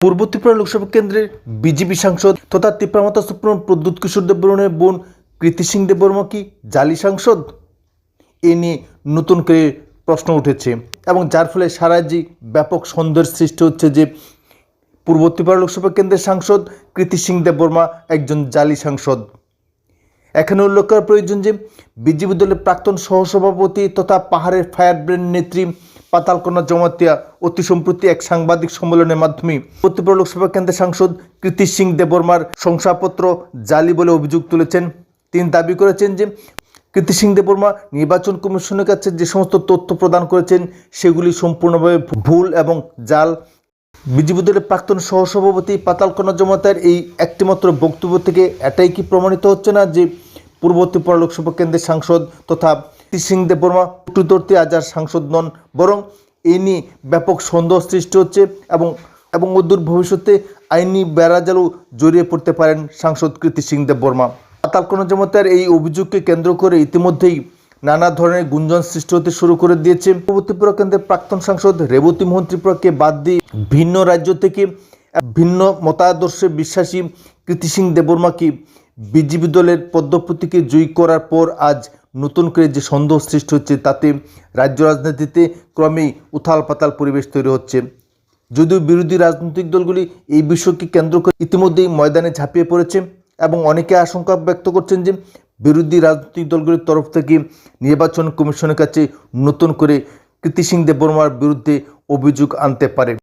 পূর্ব ত্রিপুরা লোকসভা কেন্দ্রের বিজেপি সাংসদ তথা ত্রিপুরামাতা সুপ্রিম প্রদ্যুৎ কিশোর দেববর্মনের বোন কৃতি সিং দেববর্মা কি জালি সাংসদ? এ নিয়ে নতুন করে প্রশ্ন উঠেছে এবং যার ফলে সারা রাজ্যে ব্যাপক সন্দেহের সৃষ্টি হচ্ছে যে পূর্ব ত্রিপুরা লোকসভা কেন্দ্রের সাংসদ কৃতি সিং দেববর্মা একজন জালি সাংসদ। এখানে উল্লেখ করা প্রয়োজন যে বিজেপি দলের প্রাক্তন সহসভাপতি তথা পাহাড়ের ফায়ার ব্র্যান্ড নেত্রী পাতালকোনা জমাতিয়া অতি সম্প্রতি এক সাংবাদিক সম্মেলনের মাধ্যমে ত্রিপুরা লোকসভা কেন্দ্রের সাংসদ কৃতি সিং দেববর্মার শংসাপত্র জালি বলে অভিযোগ তুলেছেন। তিনি দাবি করেছেন যে কৃতি সিং দেববর্মা নির্বাচন কমিশনের কাছে যে সমস্ত তথ্য প্রদান করেছেন, সেগুলি সম্পূর্ণভাবে ভুল এবং জাল। বিজেপি দলের প্রাক্তন সহসভাপতি পাতালকোনা জমাতার এই একটিমাত্র বক্তব্য থেকে এটাই কি প্রমাণিত হচ্ছে না যে পূর্ব ত্রিপুরা লোকসভা কেন্দ্রের সাংসদ তথা কৃতি সিং দেববর্মা টুতর্তী আজার সাংসদ নন, বরং এ নিয়ে ব্যাপক সন্দেহ সৃষ্টি হচ্ছে এবং এবং অদূর ভবিষ্যতে আইনি বেড়াজালও জড়িয়ে পড়তে পারেন সাংসদ কৃতি সিং দেববর্মা পাতালকোনা জমাতার এই অভিযোগকে কেন্দ্র করে ইতিমধ্যেই নানা ধরনের গুঞ্জন সৃষ্টি হতে শুরু করে দিয়েছে। ত্রিপুরা কেন্দ্রের প্রাক্তন সাংসদ রেবতী মোহন বাদ দিয়ে ভিন্ন রাজ্য থেকে ভিন্ন মতাদর্শে বিশ্বাসী কৃতি সিং দেববর্মাকে বিজেপি দলের পদ্মপতিকে জয়ী করার পর আজ নতুন করে যে সন্দেহ সৃষ্টি হচ্ছে, তাতে রাজ্য রাজনীতিতে ক্রমেই উথাল পাতাল পরিবেশ তৈরি হচ্ছে। যদিও বিরোধী রাজনৈতিক দলগুলি এই বিষয়কে কেন্দ্র করে ইতিমধ্যেই ময়দানে ঝাঁপিয়ে পড়েছে এবং অনেকে আশঙ্কা ব্যক্ত করছেন যে বিরোধী রাজনৈতিক দলগুলির তরফ থেকে নির্বাচন কমিশনের কাছে নতুন করে কৃতি সিং দেববর্মার বিরুদ্ধে অভিযোগ আনতে পারে।